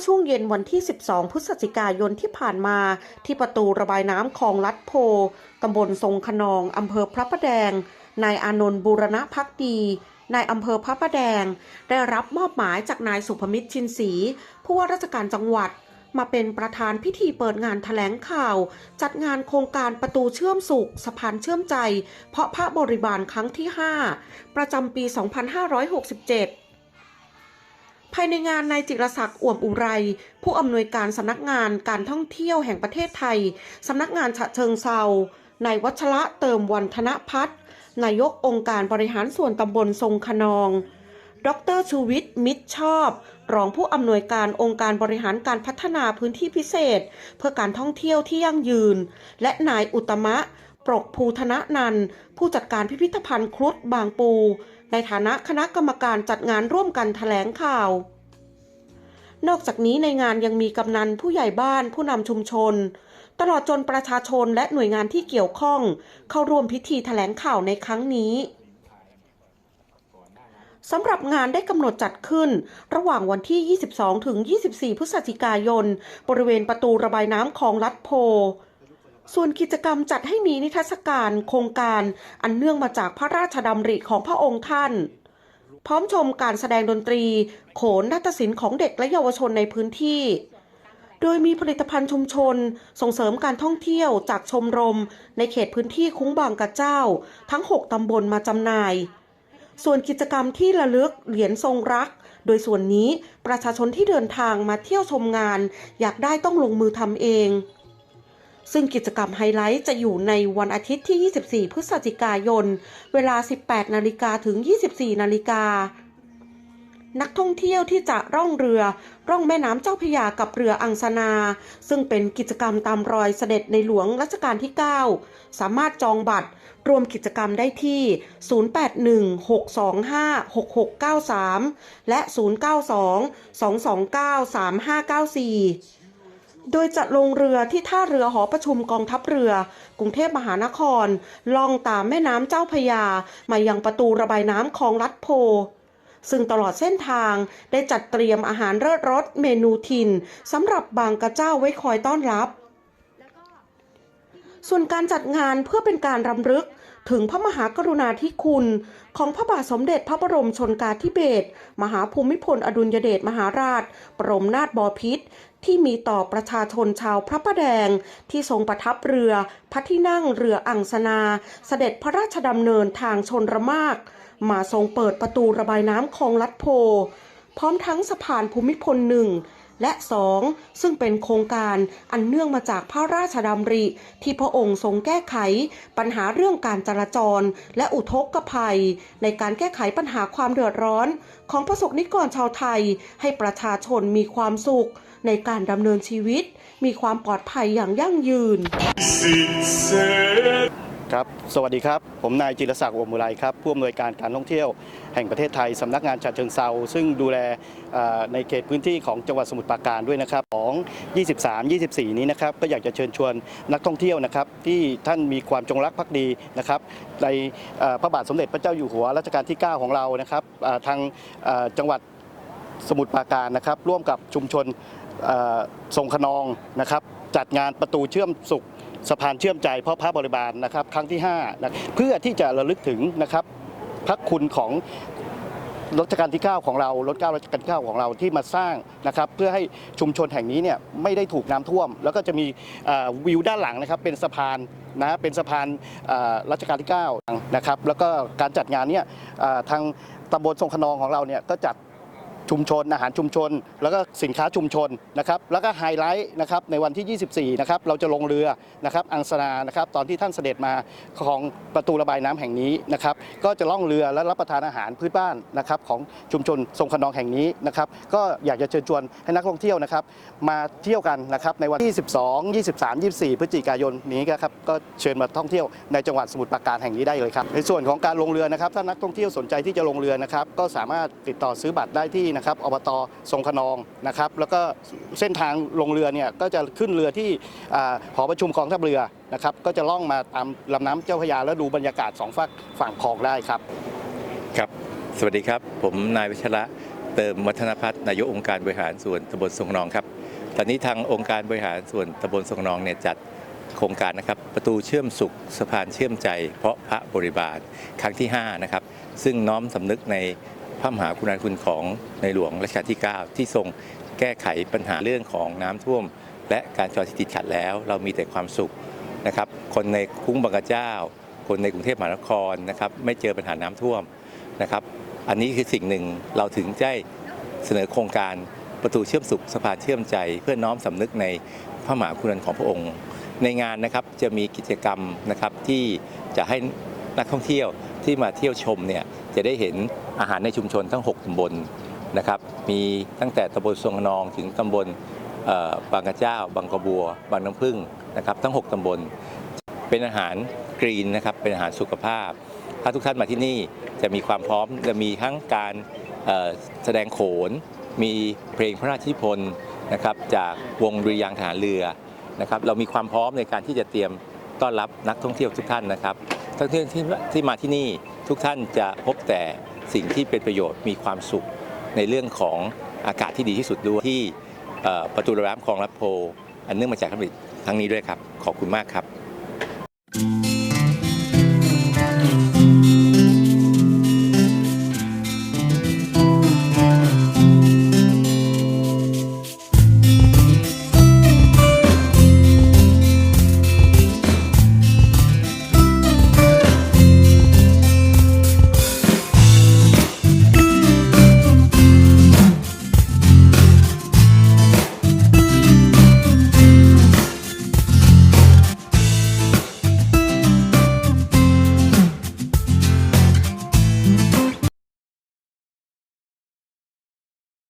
อช่วงเย็นวันที่ 12 พฤศจิกายนที่ผ่านมา ที่ประตูระบายน้ำคลองลัดโพตำบลทรงขนองอำเภอพระประแดง นายอานนท์บูรณพักดีนายอำเภอพระประแดง ได้รับมอบหมายจากนายสุภมิตรชินศรีผู้ว่าราชการจังหวัด มาเป็นประธานพิธีเปิดงานแถลงข่าว จัดงานโครงการประตูเชื่อมสุขสะพานเชื่อมใจ เพราะพระบริบาลครั้งที่ 5 ประจำปี 2567 ภายในงานนายจิรศักดิ์อ่วมอุไร ผู้อำนวยการสำนักงานการท่องเที่ยวแห่งประเทศไทยสำนักงานฉะเชิงเซานายวัชระเติมวันธนพัฒน์นายกองค์การบริหารส่วนตำบลทรงขนอง ดรชูวิทย์มิตรชอบ รองผู้อำนวยการองค์การบริหารการพัฒนาพื้นที่พิเศษ เพื่อการท่องเที่ยวที่ยั่งยืน และนายอุตมะ ปรกภูธนนันผู้จัดการพิพิธภัณฑ์ครุฑบางปู ในฐานะคณะกรรมการจัดงานร่วมกันแถลงข่าว นอกจากนี้ในงานยังมีกำนันผู้ใหญ่บ้านผู้นำชุมชน ตลอดจนประชาชนและหน่วยงานที่เกี่ยวข้อง เข้าร่วมพิธีแถลงข่าวในครั้งนี้สำหรับงานได้กำหนดจัดขึ้น ระหว่างวันที่ 22 ถึง 24 พฤศจิกายน บริเวณประตูระบายน้ำคลองลัดโพ ส่วนกิจกรรมจัดให้มีนิทรรศการโครงการอันเนื่องมาจากพระราชดำริของพระองค์ท่าน พร้อมชมการแสดงดนตรี โขนนาฏศิลป์ของเด็กและเยาวชนในพื้นที่ โดยมีผลิตภัณฑ์ชุมชน ส่งเสริมการท่องเที่ยวจากชมรม ในเขตพื้นที่คุ้งบางกระเจ้า ทั้ง 6 ตำบลมาจำหน่าย ส่วนกิจกรรมที่ระลึกเหรียญทรงรักโดยส่วนนี้ประชาชนที่เดินทางมาเที่ยวชมงาน อยากได้ต้องลงมือทำเอง ซึ่งกิจกรรมไฮไลท์จะอยู่ในวันอาทิตย์ที่ 24 พฤศจิกายน เวลา 18 นาฬิกาถึง 24 นาฬิกานักท่องเที่ยวที่จะร่องเรือ ร่องแม่น้ำเจ้าพยากับเรืออังสนา ซึ่งเป็นกิจกรรมตามรอยเสด็จในหลวงรัชกาลที่ 9 สามารถจองบัตร รวมกิจกรรมได้ที่ 0816256693 และ 092-229-3594 โดยจะลงเรือที่ท่าเรือหอประชุมกองทัพเรือ กรุงเทพมหานคร ล่องตามแม่น้ำเจ้าพยา มายังประตูระบายน้ำคลองลัดโพ ซึ่งตลอดเส้นทางได้จัดเตรียมอาหารเลิศรสเมนูถิ่นสำหรับบางกระเจ้าไว้คอยต้อนรับ ส่วนการจัดงานเพื่อเป็นการรำลึก ถึงพระมหากรุณาธิคุณของพระบาทสมเด็จพระบรมชนกาธิเบศรมหาภูมิพลอดุลยเดชมหาราช บรมนาถบพิตรที่มีต่อประชาชนชาวพระประแดง ที่ทรงประทับเรือ พระที่นั่งเรืออังสนา เสด็จพระราชดำเนินทางชนระมาก มาทรงเปิดประตูระบายน้ำคลองลัดโพ พร้อมทั้งสะพานภูมิพลหนึ่ง และ 2. ซึ่งเป็นโครงการอันเนื่องมาจากพระราชดำริ ที่พระองค์ทรงแก้ไข ปัญหาเรื่องการจราจร และอุทกภัย ในการแก้ไขปัญหาความเดือดร้อน ของประสบนิกรชาวไทย ให้ประชาชนมีความสุข ในการดำเนินชีวิต มีความปลอดภัยอย่างยั่งยืน ครับ สวัสดีครับ ผมนายจิรศักดิ์อวมุไรครับ ผู้อำนวยการการท่องเที่ยวแห่งประเทศไทยสำนักงานฉะเชิงเซาซึ่งดูแลในเขตพื้นที่ของจังหวัดสมุทรปราการด้วยนะครับของ 23 24 นี้นะครับ ก็อยากจะเชิญชวนนักท่องเที่ยวนะครับ ที่ท่านมีความจงรักภักดีนะครับ ในพระบาทสมเด็จพระเจ้าอยู่หัวรัชกาลที่ 9 ของเรานะครับทางจังหวัดสมุทรปราการนะครับ ร่วมกับชุมชนทรงขนองนะครับ จัดงานประตูเชื่อมสุขสะพานเชื่อมใจเพราะพระบริบาลนะครับ ครั้งที่5นะเพื่อที่จะระลึกถึงนะครับพระคุณของรัชกาลที่ 9 ของเรารถเก้ารัชกาลที่9ของเราที่มาสร้างนะครับ เพื่อให้ชุมชนแห่งนี้เนี่ยไม่ได้ถูกน้ำท่วม แล้วก็จะมีวิวด้านหลังนะครับ เป็นสะพานนะเป็นสะพานรัชกาลที่9นะครับ แล้วก็การจัดงานเนี่ยทางตำบลทรงขนองของเราเนี่ยก็จัด ชุมชนอาหารชุมชน แล้วก็สินค้าชุมชนนะครับแล้วก็ไฮไลท์นะครับในวันที่ 24นะครับเราจะลงเรือนะครับอังสนานะครับตอนที่ท่านเสด็จมาของประตูระบายน้ำแห่งนี้นะครับก็จะล่องเรือและรับประทานอาหารพื้นบ้านนะครับของชุมชนทรงขนองแห่งนี้นะครับก็อยากจะเชิญชวนให้นักท่องเที่ยวนะครับมาเที่ยวกันนะครับในวันที่22 23 24 พฤศจิกายนนี้ครับก็เชิญมาท่องเที่ยวในจังหวัดสมุทรปราการแห่งนี้ได้เลยครับในส่วนของการลงเรือนะครับถ้านักท่องเที่ยวสนใจที่จะลงเรือนะครับก็สามารถติดต่อซื้อบัตรได้ที่นะครับอบตทรงขนองนะครับแล้วก็เส้นทางลงเรือเนี่ยก็จะขึ้นเรือที่หอประชุมกองทัพเรือนะครับก็จะล่องมาตามลำน้ำเจ้าพระยาแล้วดูบรรยากาศสองฝั่งฝั่งคลองได้ครับครับ สวัสดีครับ ผมนายวิชระเติมวัฒนพัฒน์นายกองค์การบริหารส่วนตำบลทรงนองครับ ตอนนี้ทางองค์การบริหารส่วนตำบลทรงนองเนี่ยจัดโครงการนะครับประตูเชื่อมสุขสะพานเชื่อมใจ เพราะพระบริบาลครั้งที่5นะครับซึ่งน้อมสำนึกใน พระมหากรุณาธิคุณของในหลวงรัชกาลที่ 9 ที่ทรงแก้ไขปัญหาเรื่องของน้ำท่วม และการจราจรที่ติดขัดแล้ว เรามีแต่ความสุขนะครับ คนในคุ้งบางกระเจ้า คนในกรุงเทพมหานครนะครับไม่เจอปัญหาน้ำท่วมนะครับ อันนี้คือสิ่งหนึ่งเราถึงได้เสนอโครงการประตูเชื่อมสุขสะพานเชื่อมใจ เพื่อน้อมสำนึกในพระมหากรุณาธิคุณของพระองค์ ในงานนะครับจะมีกิจกรรมนะครับที่จะให้นักท่องเที่ยวที่มาเที่ยวชมเนี่ยจะได้เห็น อาหารในชุมชนทั้ง 6ตำบลนะครับมีตั้งแต่ตำบลทรงนองถึงตำบลบางกระเจ้า บางกระบัว บางน้ำพึ่งนะครับทั้ง 6ตำบล เป็นอาหารกรีนนะครับเป็นอาหารสุขภาพ ถ้าทุกท่านมาที่นี่จะมีความพร้อมจะมีทั้งการแสดงโขน มีเพลงพระราชนิพนธ์นะครับจากวงดุริยางค์ทหารเรือนะครับเรามีความพร้อมในการที่จะเตรียมต้อนรับนักท่องเที่ยวทุกท่านนะครับท่องเที่ยวที่ที่มาที่นี่ทุกท่านจะพบแต่ สิ่งที่เป็นประโยชน์มีความสุขในเรื่องของอากาศที่ดีที่สุดด้วยที่ประตูระแวยคลองรับโพ อันเนื่องมาจากผลิตทั้งนี้ด้วยครับ ขอบคุณมากครับ